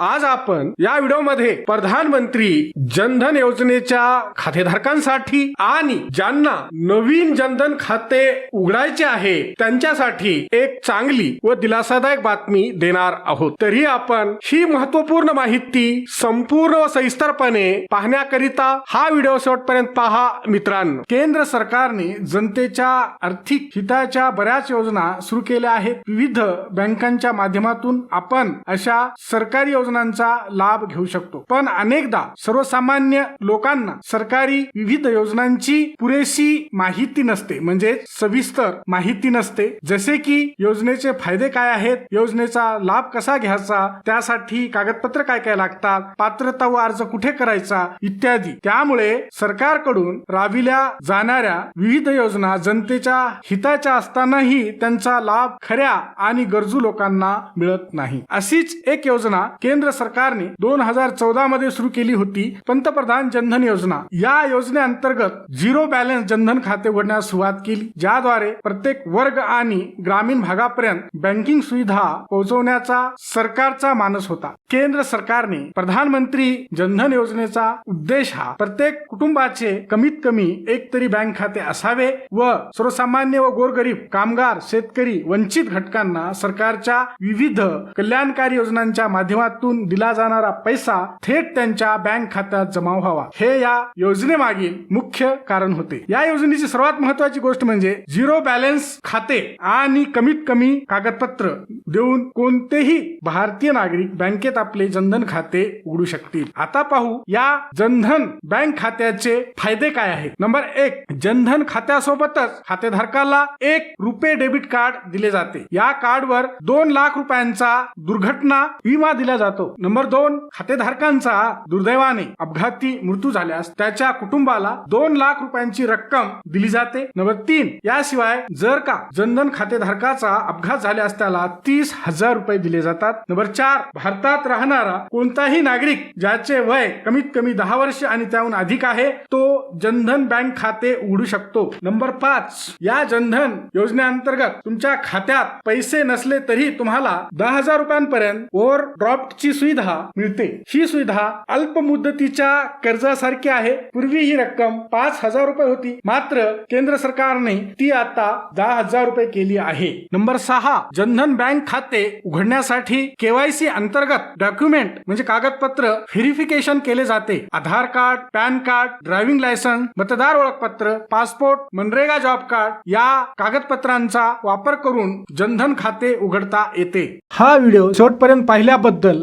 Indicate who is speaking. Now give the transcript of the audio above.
Speaker 1: आज आपण या व्हिडिओमध्ये प्रधानमंत्री जनधन योजनेच्या खातेधारकांसाठी आणि ज्यांना नवीन जनधन खाते उघडायचे आहे त्यांच्यासाठी एक चांगली व दिलासादायक बातमी देणार आहोत. तरी आपण ही महत्त्वपूर्ण माहिती संपूर्ण व सविस्तरपणे पाहण्याकरिता हा व्हिडिओ शेवटपर्यंत पहा. मित्रांनो केंद्र सरकारने जनतेच्या आर्थिक हिताच्या बऱ्याच योजना सुरू केल्या आहेत. विविध बँकांच्या माध्यमातून आपण अशा सरकारी योजना योजनांचा लाभ घेऊ शकतो. पण अनेकदा सर्वसामान्य लोकांना सरकारी विविध योजनांची पुरेशी माहिती नसते. म्हणजे सविस्तर माहिती नसते. जसे की योजनेचे फायदे काय आहेत? योजनेचा लाभ कसा घ्यायचा? त्यासाठी कागदपत्र काय काय लागतात? पात्रता व अर्ज कुठे करायचा? इत्यादी. त्यामुळे सरकारकडून राबविल्या जाणाऱ्या विविध योजना जनतेच्या हिताच्या असतानाही त्यांचा लाभ खऱ्या आणि गरजू लोकांना मिळत नाही. अशीच एक योजना केंद्र सरकारने दोन हजार चौदा मध्ये सुरू केली होती पंतप्रधान जनधन योजना. या योजनेअंतर्गत झिरो बॅलन्स जनधन खाते उघडण्यास सुरुवात केली ज्याद्वारे प्रत्येक वर्ग आणि ग्रामीण भागापर्यंत बँकिंग सुविधा पोहोचवण्याचा सरकारचा मानस होता. केंद्र सरकारने प्रधानमंत्री जनधन योजनेचा उद्देश हा प्रत्येक कुटुंबाचे कमीत कमी एक तरी बँक खाते असावे व सर्वसामान्य व गोरगरीब कामगार शेतकरी वंचित घटकांना सरकारच्या विविध कल्याणकारी योजनांच्या माध्यमात माध्यमातून दिला जाणारा पैसा थेट त्यांच्या बँक खात्यात जमा व्हावा. हे या योजनेमागील मुख्य कारण होते. या योजनेची सर्वात महत्वाची गोष्ट म्हणजे झिरो बॅलन्स खाते आणि कमीत कमी कागदपत्र देऊन कोणतेही भारतीय नागरिक बँकेत आपले जनधन खाते उघडू शकतील. आता पाहू या जनधन बँक खात्याचे फायदे काय आहेत. नंबर एक जनधन खात्यासोबतच खातेधारकाला एक रुपये डेबिट कार्ड दिले जाते. या कार्डवर दोन लाख रुपयांचा दुर्घटना विमा दिला जातो. नंबर दोन खातेधारकांचा दुर्दैवाने अपघाती मृत्यू झाल्यास त्याच्या कुटुंबाला दोन लाख रुपयांची रक्कम दिली जाते. नंबर तीन याशिवाय जर का जनधन खातेधारकाचा अपघात झाल्यास त्याला तीस हजार रुपये दिले जातात. नंबर चार भारतात राहणारा कोणताही नागरिक ज्याचे वय कमीत कमी दहा वर्ष आणि त्याहून अधिक आहे तो जनधन बँक खाते उघडू शकतो. नंबर पाच या जनधन योजनेअंतर्गत तुमच्या खात्यात पैसे नसले तरी तुम्हाला दहा हजार रुपयांपर्यंत ओव्हर ची सुविधा मिळते. ही सुविधा अल्प मुदतीच्या कर्जासारखी आहे. पूर्वी ही रक्कम पाच हजार रुपये होती. मात्र केंद्र सरकारने ती आता दहा हजार रुपये केली आहे. नंबर सहा जनधन बँक खाते उघडण्यासाठी केवायसी अंतर्गत डॉक्युमेंट म्हणजे कागदपत्र व्हेरिफिकेशन केले जाते. Aadhaar card PAN card driving licence मतदार ओळखपत्र पासपोर्ट मनरेगा जॉब कार्ड या कागदपत्रांचा वापर करून जनधन खाते उघडता येते. हा व्हिडिओ शेवटपर्यंत पाहिल्याबद्दल